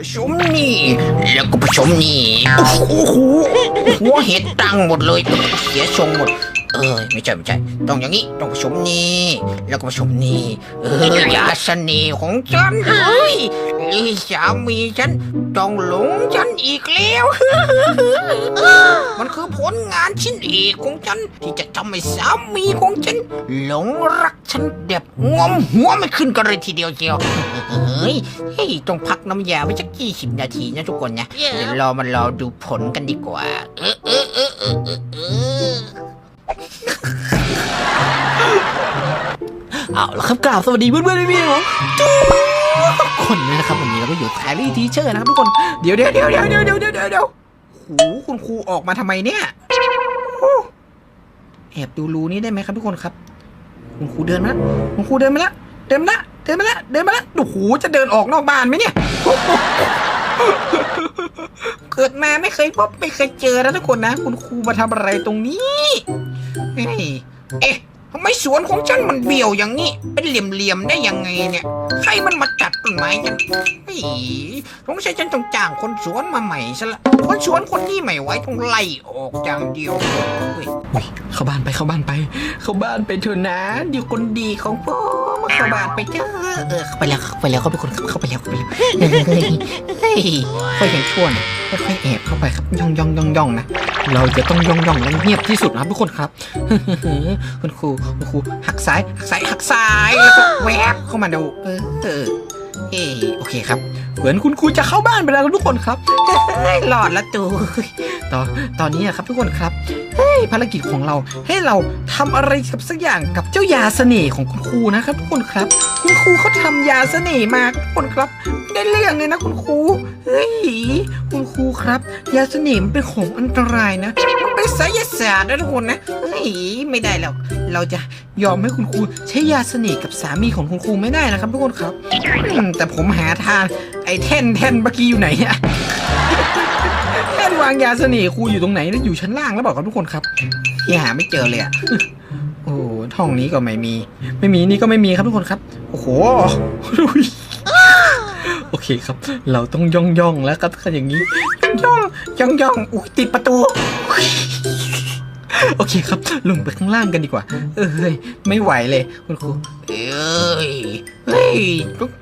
ผสมนี่ แล้วก็ผสมนี่โอ้โหหัวเห็ดตั้งหมดเลยเสียทรงหมด เออไม่ใช่ไม่ใช่ต้องอย่างนี้ต้องผสมนี่ แล้วก็ผสมนี่ เออยาเสน่ห์ของฉันเฮ้ย สามีฉันต้องหลงฉันอีกแล้ว มันคือผลงานชิ้นเอกของฉัน ที่จะทำให้สามีของฉัน หลงรักฉันแบบงอมหัวไม่ขึ้นกันเลยทีเดียวเชียวเฮ้ยเฮ้ยต้องพักน้ำยาไว้สักกี่สิบนาทีนะทุกคนนะเดี๋ยวรอมารอดูผลกันดีกว่า เออเออเออเออเออเอาละครับกราบสวัสดีเพื่อนเพื่อนพี่ๆของ คนเลยนะครับวันนี้เราก็อยู่แครี่ทีเชอร์นะครับทุกคนเดี๋ยวเดี๋ยวเดี๋ยวเดี๋ยวเดี๋ยวเดี๋ยวเดี๋ยวเดี๋ยวเดี๋ยวโหคุณครูออกมาทำไมเนี่ยแอบดูรูนี้ได้ไหมครับทุกคนครับ คุณครูเดินมาแล้วคุณครูเดินมาแล้วเดินมาแล้วเดินมาแล้วเดินมาแล้วโอ้โหจะเดินออกนอกบ้านไหมเนี่ยเกิดมาไม่เคยพบไม่เคยเจอนะทุกคนนะ คุณครูมาทำอะไรตรงนี้เฮ้ยเอ๊ะ ทำไมสวนของฉันมันเบี้ยวอย่างนี้ เป็นเหลี่ยมๆได้ยังไงเนี่ย ใครมันมาจัดต้นไม้ฉันเฮ้ยสงสัยฉันต้องจ้างคนสวนมาใหม่ซะละ คนสวนคนนี้ไม่ไหวต้องไล่ออกอย่างเดียวเฮ้ยอุ๊ยเข้าบ้านไปเข้าบ้านไป เข้าบ้านไปเถอะนะเดี๋ยวคนดีของพ่อมาเข้าบ้านไปเถอะเออเข้าไปแล้วเข้าไปแล้วเขาเป็นคนเข้าไปแล้วเข้าไปแล้วเฮ้ยเฮ้ยเฮ้ยค่อยยังชั่วนะค่อยๆแอบเข้าไปครับย่องย่องย่องย่องนะ เราจะต้องย่องย่องและเงียบที่สุดนะครับทุกคนครับคุณครูคุณครูหักซ้ายหักซ้ายหักซ้ายแล้วก็แวบเข้ามาดูเออเออเออโอเคครับ เหมือนคุณครูจะเข้าบ้านไปแล้วทุกคนครับหลอดละตูตอนตอนนี้อะครับทุกคนครับ เฮ้ยภารกิจของเราให้เราทำอะไรกับสักอย่างกับเจ้ายาเสน่ห์ของคุณครูนะครับทุกคนครับ คุณครูเขาทำยาเสน่ห์มาทุกคนครับไม่ได้เรื่องเลยนะคุณครูเฮ้ยคุณครูครับ ยาเสน่ห์มันเป็นของอันตรายนะมันเป็นไสยศาสตร์นะทุกคนนะเฮ้ยไม่ได้แล้วเราจะยอมให้คุณครูใช้ยาเสน่ห์กับสามีของคุณครูไม่ได้นะครับทุกคนครับแต่ผมหาทางไอ้แท่นแท่นเมื่อกี้อยู่ไหนอะแท่น วางยาเสน่ห์ครูอยู่ตรงไหนนะอยู่ชั้นล่างแล้วบอกกับทุกคนครับยังหาไม่เจอเลยอะโอ้โหห้องนี้ก็ไม่มี ไม่มีนี่ก็ไม่มีครับทุกคนครับ โอ้โห โอเคครับ เราต้องย่องย่องแล้วครับถ้าอย่างนี้ ย่องย่องย่องอุ้ยติดประตู โอเคครับ ลงไปข้างล่างกันดีกว่า เอ้ย ไม่ไหวเลย คุณครู เอ้ย เฮ้ย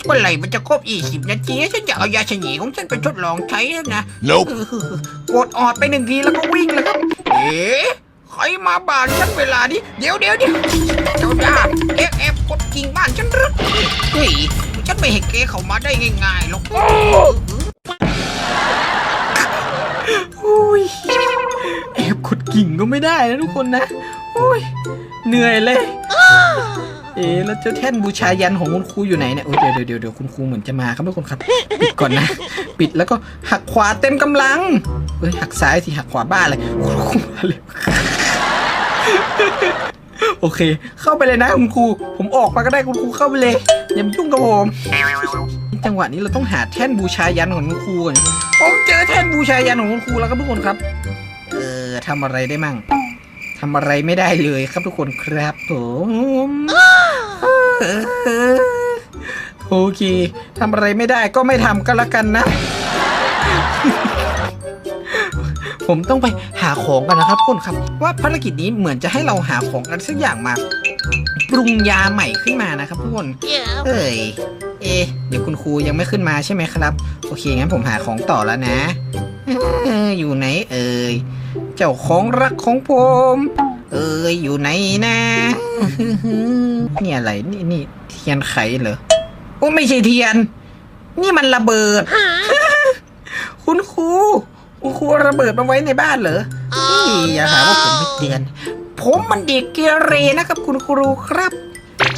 เมื่อไหร่มันจะครบอีกสิบนาทีฉันจะเอายาชนีของฉันไปทดลองใช้แล้วนะ Nope. กดออดไปหนึ่งทีแล้วก็วิ่งเลยครับ เอ๊ะใครมาบ้านฉันเวลานี้ เดี๋ยวเดี๋ยวเดี๋ยวเจ้าด้าเอ๊ะแอบกดกิ่งบ้านฉันหรือเฮ้ย ฉันไม่ให้เกเข้ามาได้ง่ายๆหรอกอุ้ยแอบ ขุดกิ่งก็ไม่ได้นะทุกคนนะอุ้ยเหนื่อยเลย เอ๊แล้วเจ้าแท่นบูชายันของคุณครูอยู่ไหนเนี่ยโอ้ยเดี๋ยวเดี๋ยวเดี๋ยวคุณครูเหมือนจะมาครับทุกคนครับ ปิดก่อนนะ ปิดแล้วก็หักขวาเต็มกำลังเฮ้ยหักซ้ายสิหักขวาบ้าเลยคุณครูมาเลยโอเค เข้าไปเลยนะคุณครู ผมออกมาก็ได้คุณครูเข้าไปเลยอย่ามายุ่งกับผมจังหวะนี้เราต้องหาแท่นบูชายันของคุณครูก่อนผมเจอแท่นบูชายันของคุณครูแล้วครับทุกคนครับ ทำอะไรได้มั่งทำอะไรไม่ได้เลยครับทุกคนครับผมโอเคทำอะไรไม่ได้ก็ไม่ทำก็แล้วกันนะ ผมต้องไปหาของกันนะครับทุกคนครับ ว่าภารกิจนี้เหมือนจะให้เราหาของอะไรสักอย่างมา ปรุงยาใหม่ขึ้นมานะครับทุกคน เอ้ยเอะเดี๋ยวคุณครูยังไม่ขึ้นมาใช่ไหมครับ โอเคงั้นผมหาของต่อแล้วนะเอออยู่ไหนเอ่ย เจ้าของรักของผม เอ้ยอยู่ไหนนะนี่อะไรนี่นี่เทียนไขเหรอโอ้ไม่ใช่เทียน นี่มันระเบิด คุณครูคุณครูระเบิดมาไว้ในบ้านเหรอนี่อย่าหาว่าผมไม่เตือน ผมมันเด็กเกเรนะครับ คุณครูครับ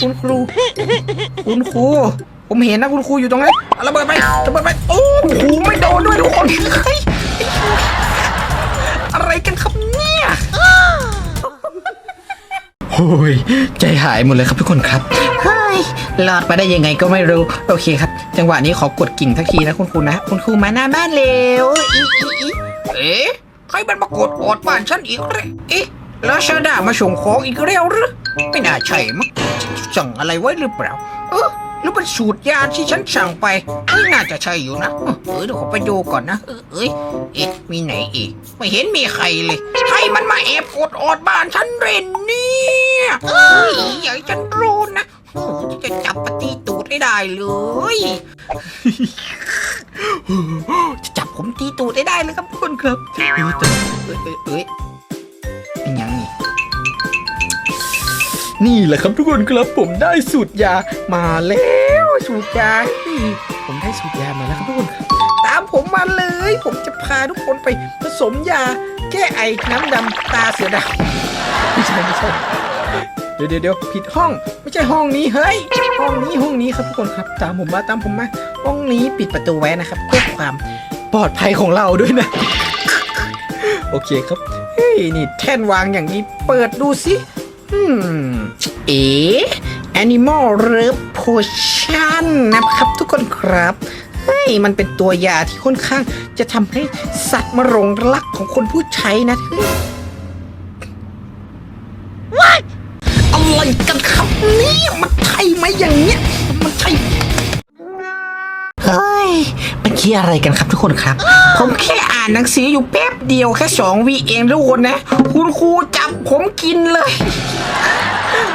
คุณครู คุณครูผมเห็นนะคุณครูอยู่ตรงนั้นระเบิดไประเบิดไป โอ้โหไม่โดนด้วยทุกคนเฮ้ย อะไรกันครับเนี่ยโอ้ยใจหายหมดเลยครับทุกคนครับเฮ้ยรอดไปได้ยังไงก็ไม่รู้ โอเคครับ จังหวะนี้ขอกดกิ่งทักทีนะคุณครูนะ คุณครูมาหน้าบ้านเร็วอีอีอีเอ๊ะใครมันมากดออดบ้านฉันอีกเลยเอ๊ะแล้วชาดามาส่งของอีกแล้วหรือไม่น่าใช่มั้งฉันสั่งอะไรไว้หรือเปล่าเออ รือเป็นสูตรยาที่ฉันสั่งไป เอ้ยน่าจะใช่อยู่นะ เออเดี๋ยวขอไปดูก่อนนะ เออเอ้ยเอ๊ะมีไหนอีก ไม่เห็นมีใครเลยใครมันมาแอบกดออดบ้านฉันเรนเนี่ยเอ้ยอย่าให้ฉันรู้นะโอ้จะจับปฏิตูดให้ได้เลยจะจับผมตีตูดให้ได้เลยครับทุกคนครับ เอ้ยเอ้ยเอ้ย แหละครับทุกคนครับผมได้สูตรยามาแล้วสูตรยาผมได้สูตรยามาแล้วครับทุกคนครับตามผมมาเลย ผมจะพาทุกคนไปผสมยา แก้ไอน้ำดำตาเสือดำไม่ใช่ไม่ใช่เดี๋ยวเดี๋ยวเดี๋ยวผิดห้องไม่ใช่ห้องนี้เฮ้ยห้องนี้ห้องนี้ครับทุกคนครับ ตามผมมาตามผมมาห้องนี้ปิดประตูไว้นะครับเพื่อความปลอดภัยของเราด้วยนะ โอเคครับเฮ้ยนี่แท่นวางอย่างนี้เปิดดูสิ อืมเอ๋ Animal Love Potion นะครับทุกคนครับเฮ้ยมันเป็นตัวยาที่ค่อนข้างจะทำให้สัตว์มาหลงรักของคนผู้ใช้นะเฮ้ย What อะไรกันครับเนี่ยมันใช่ไหมอย่างเนี้ยมันใช่เฮ้ยมันคิดอะไรกันครับทุกคนครับ ผมแค่อ่านหนังสืออยู่แป๊บเดียวแค่สองวีเองทุกคนนะ คุณครูจับผมกินเลย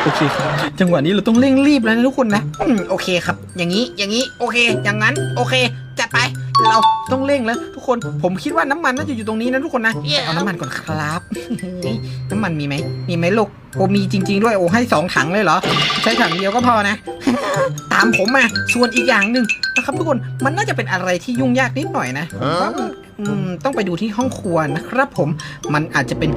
โอเคครับ จังหวะนี้เราต้องเร่งรีบแล้วนะทุกคนนะอืมโอเคครับ อย่างนี้ อย่างนี้ โอเค อย่างนั้น โอเค จัดไป เราต้องเร่งแล้ว ทุกคน ผมคิดว่าน้ำมันน่าจะอยู่ตรงนี้นะทุกคนนะแต่เอาน้ำมันก่อนครับเฮ้ยน้ำมันมีไหม มีไหมลูกโอ้มีจริง ๆ ด้วย โอ้ให้สองถังเลยเหรอ ใช้ถังเดียวก็พอนะ ตามผมมาส่วนอีกอย่างหนึ่งนะครับทุกคน มันน่าจะเป็นอะไรที่ยุ่งยากนิดหน่อยนะว่าอืมต้องไปดูที่ห้องครัวนะครับ ผม มันอาจจะเป็น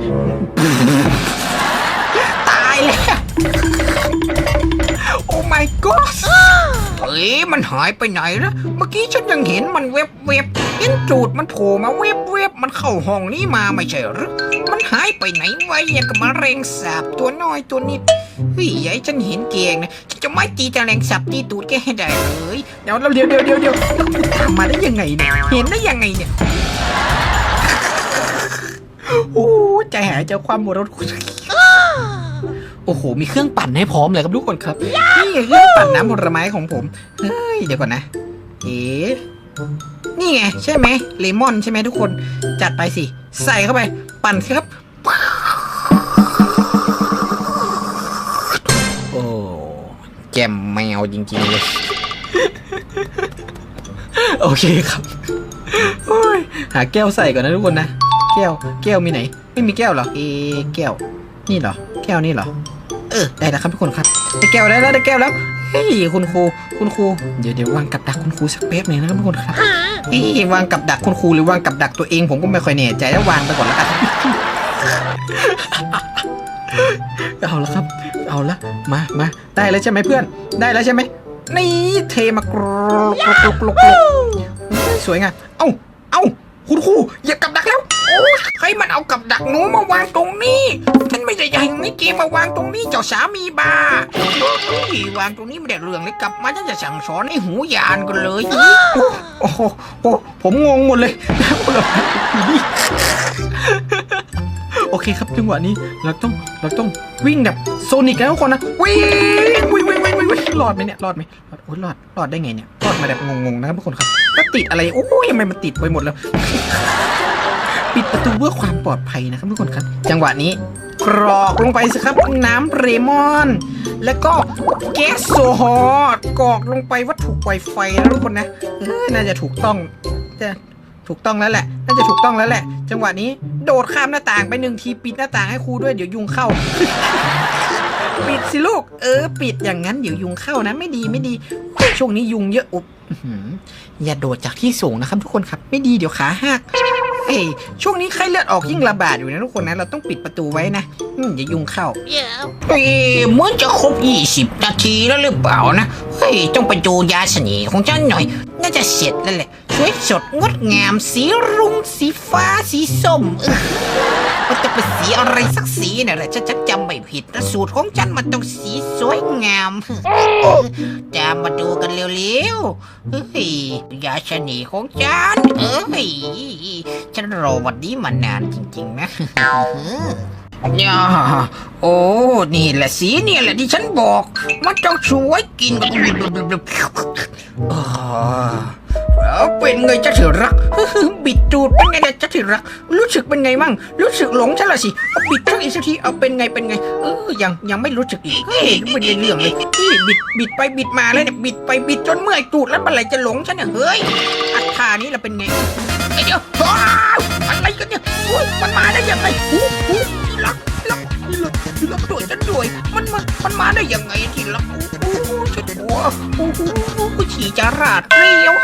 โอ้ my god เฮ้ยมันหายไปไหนละเมื่อกี้ฉันยังเห็นมันเว็บเว็บเห็นจูดมันโผล่มาเว็บเว็บมันเข้าห้องนี้มาไม่ใช่หรือมันหายไปไหนไว้อย่างกับมะเร็งสาบตัวน้อยตัวนิดเฮ้ยยายฉันเห็นเกงนะฉันจะไม่ตีตะแรงสับตีตูดแกให้ได้เลยเดี๋ยวเดี๋ยวเดี๋ยวเดี๋ยวเดี๋ยวทำมาได้ยังไงเนี่ยเห็นได้ยังไงเนี่ยโอ้ใจหายใจความหมดแล้วทุกคน โอ้โห มีเครื่องปั่นให้พร้อมเลยครับทุกคนครับนี่ไงเครื่องปั่นน้ำผลไม้ของผมเฮ้ยเดี๋ยวก่อนนะ เอ๊ะนี่ไงใช่ไหมเลมอนใช่ไหมทุกคนจัดไปสิ ใส่เข้าไป ปั่นสิครับ โอ้แกมแมวจริงๆเลย โอเคครับโอ้ยหาแก้วใส่ก่อนนะทุกคนนะ แก้ว แก้วมีไหน ไม่มีแก้วเหรอเอะแก้ว นี่เหรอ แก้วนี่เหรอ เออได้แล้วครับทุกคนครับได้แก้วได้แล้วได้แก้วแล้วเฮ้ยคุณครูคุณครูเดี๋ยวเดี๋ยววางกับดักคุณครูสักแป๊บหนึงนะครับทุกคนครับเฮ้ยวางกับดักคุณครูหรือวางกับดักตัวเองผมก็ไม่ค่อยแน่ใจแล้ววางไปก่อนแล้วกันเอาละครับ เอาละมามาได้แล้วใช่ไหมเพื่อน ได้แล้วใช่ไหมนี่เทมากรกรกรกรกรกสวยงามเอ้าเอ้าคุณครูเหยียบกับดัก ใครมันเอากับดักหนูมาวางตรงนี้ ฉันไม่ได้ยังนี่เกมมาวางตรงนี้เจ้าสามีบาเฮ้ยวางตรงนี้ไม่ได้เรื่องเลยกลับมาฉันจะสั่งสอนให้หูยานกันเลยโอ้โหผมงงหมดเลยโอเคครับจังหวะนี้เราต้องเราต้องวิ่งแบบโซนิกนะทุกคนนะวิ่งวิ่งวิ่งวิ่งวิ่งรอดไหมเนี่ยรอดไหมรอดโอ้ยรอดรอดได้ไงเนี่ยรอดมาแบบงงๆนะครับทุกคนครับแล้วติดอะไรโอ้ยทำไมมันติดไปหมดแล้ว ปิดประตูเพื่อความปลอดภัยนะครับทุกคนครับ จังหวะนี้กรอกลงไปสิครับน้ำเรมอน แล้วก็แก๊สโซฮอล์กรอกลงไปวัตถุไวไฟนะทุกคนนะน่าจะถูกต้องจะถูกต้องแล้วแหละ น่าจะถูกต้องแล้วแหละ จังหวะนี้โดดข้ามหน้าต่างไปหนึ่งทีปิดหน้าต่างให้ครูด้วยเดี๋ยวยุงเข้า ปิดสิลูก เออ ปิดอย่างนั้นเดี๋ยวยุงเข้านะ ไม่ดีไม่ดีช่วงนี้ยุงเยอะอุบอย่าโดดจากที่สูงนะครับทุกคนครับ ไม่ดีเดี๋ยวขาหัก เอ้ยช่วงนี้ไข้เลือดออกยิ่งระบาดอยู่นะทุกคนนะเราต้องปิดประตูไว้นะอืมอย่ายุงเข้า เอ้ยเหมือนจะครบ 20 นาทีแล้วหรือเปล่านะ เฮ้ย ต้องไปดูยาเสน่ห์ของฉันหน่อย น่าจะเสร็จแล้วแหละสวยสดงดงามสีรุ้งสีฟ้าสีส้มเออ มันจะเป็นสีอะไรสักสีเนี่ยแหละฉันจำไม่ผิดนะสูตรของฉันมันต้องสีสวยงามจะมาดูกันเร็วๆเฮ้ยยาชนีของฉันเอ้ยฉันรอวันนี้มานานจริง ๆ นะย่าโอ้ นี่แหละสีเนี่ยแหละที่ฉันบอก มันต้องสวยกินกันอ๋อ เป็นไงจะถือรัก บิดจูดเป็นไงเนี่ยจะถือรัก รู้สึกเป็นไงมั่ง รู้สึกหลงฉันละสิเอาบิดสักอีกสักที เอาเป็นไงเป็นไง เออ ยังยังไม่รู้สึกอีกเฮ้ยไม่ได้เรื่องเลยพี่บิดบิดไปบิดมาเลยเนี่ย บิดไปบิดจนเมื่อยตูดแล้วเมื่อไหร่จะหลงฉันเนี่ยเฮ้ย อัดท่านี้เราเป็นไงไอ้เดี๋ยวอะไรกันเนี่ยโอ้ยมันมาได้ยังไงหูหูที่รักที่รักที่รักที่รักด้วยฉันด้วย มันมันมันมาได้ยังไงที่รักโอ้โหฉันหัวโอ้โห ฉี่จะราดเกลียว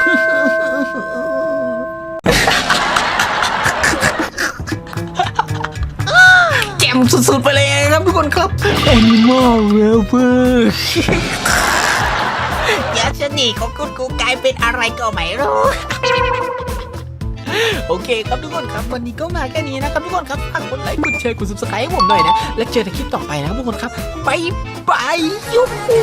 แจ่มสุดๆไปเลยครับทุกคนครับอันนี้มากแล้วเพื่อนยาชนีของคุณกูกลายเป็นอะไรก็ไม่รู้ โอเคครับทุกคนครับ วันนี้ก็มาแค่นี้นะครับทุกคนครับฝากกดไลค์กดแชร์กด subscribe ให้ผมหน่อยนะ แล้วเจอกันคลิปต่อไปนะครับทุกคนครับบายบายยูฮู